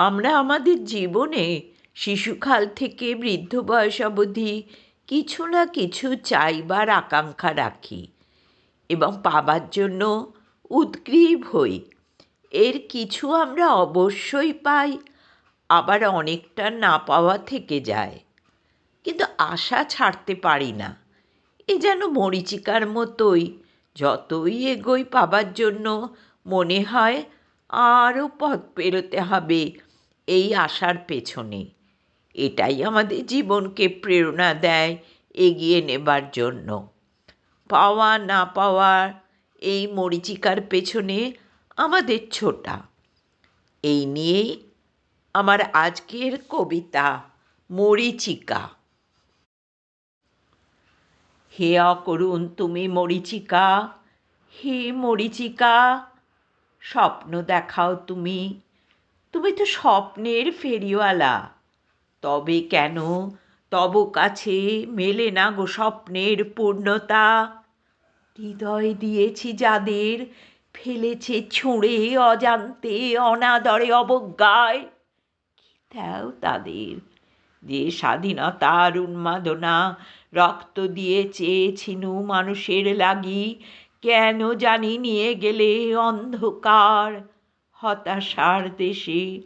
আমরা আমাদের জীবনে শিশুকাল থেকে বৃদ্ধ বয়স অবধি কিছু না কিছু চাইবার আকাঙ্ক্ষা রাখি এবং পাবার জন্য উদগ্রীব হই। এর কিছু আমরা অবশ্যই পাই, আবার অনেকটা না পাওয়া থেকে যায়। কিন্তু আশা ছাড়তে পারি না। এ যেন মরীচিকার মতোই যতই এগোই পাবার জন্য মনে হয় আরও পথ পেরোতে হবে এই আশার পেছনে। এটাই আমাদের জীবনকে প্রেরণা দেয় এগিয়ে নেবার জন্য। পাওয়া না পাওয়ার এই মরীচিকার পেছনে আমাদের ছোটা। এই নিয়েই আমার আজকের কবিতা, মরীচিকা। হে অকরুণ তুমি মরীচিকা, হে মরীচিকা, স্বপ্ন দেখাও তুমি তুমি তো স্বপ্নের ফেরিওয়ালা। তবে কেন? তব কাছে মেলে না গো স্বপ্নের পূর্ণতা। হৃদয় দিয়েছি যাদের, ফেলেছে ছুঁড়ে অজান্তে, অনাদরে অবজ্ঞায়। দাও তাদের? যে স্বাধীনতার উন্মাদনা, রক্ত দিয়ে চেয়েছিনু মানুষের লাগি, কেন জানি নিয়ে গেলে অন্ধকার। হতাশার দেশে।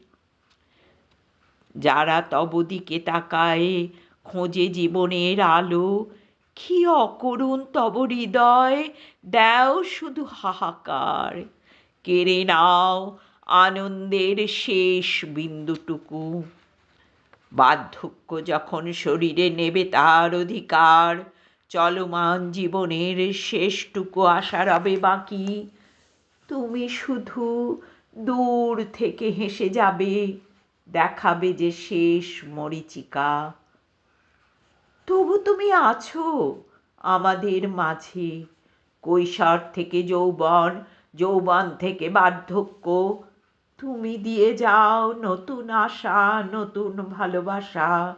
যারা তব দিকে তাকায়, খোঁজে জীবনের আলো, কি অকরুণ তব হৃদয়, দেও শুধু হাহাকার। কেড়ে নাও আনন্দের শেষ বিন্দুটুকু। বার্ধক্য যখন শরীরে নেবে তার অধিকার, চলমান জীবনের শেষটুকু আশা রবে বাকি। তুমি শুধু দূর থেকে হেসে যাবে, দেখাবে যে শেষ মরীচিকা। তবু তুমি আছো আমাদের মাঝে, কৈশোর থেকে যৌবন যৌবন থেকে বার্ধক্য। তুমি দিয়ে যাও নতুন আশা, নতুন ভালোবাসা।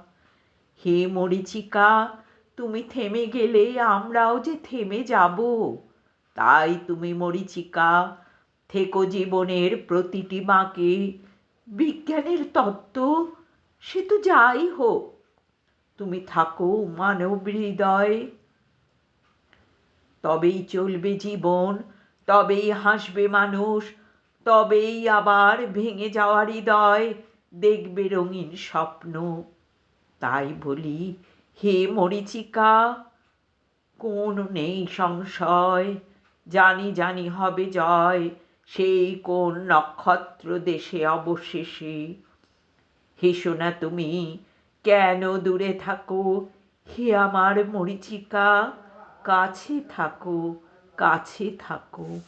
হে মরীচিকা, তুমি থেমে গেলে আমরাও যে থেমে যাব, তাই তুমি মরীচিকা থেকো জীবনের প্রতিটি বাঁকে। বিজ্ঞানের তত্ত্ব, সে তো যাই হোক। তুমি থাকো মানব হৃদয়। তবেই চলবে জীবন, তবেই হাসবে মানুষ, তবেই আবার ভেঙে যাওয়া হৃদয়। দেখবে রঙিন স্বপ্ন। তাই বলি, হে মরীচিকা, কোন নেই সংশয়? জানি জানি হবে জয়। সেই কোন নক্ষত্র দেশে অবশেষে? হেসো না তুমি, কেন দূরে থাকো? হে আমার মরীচিকা, কাছে থাকো কাছে থাকো।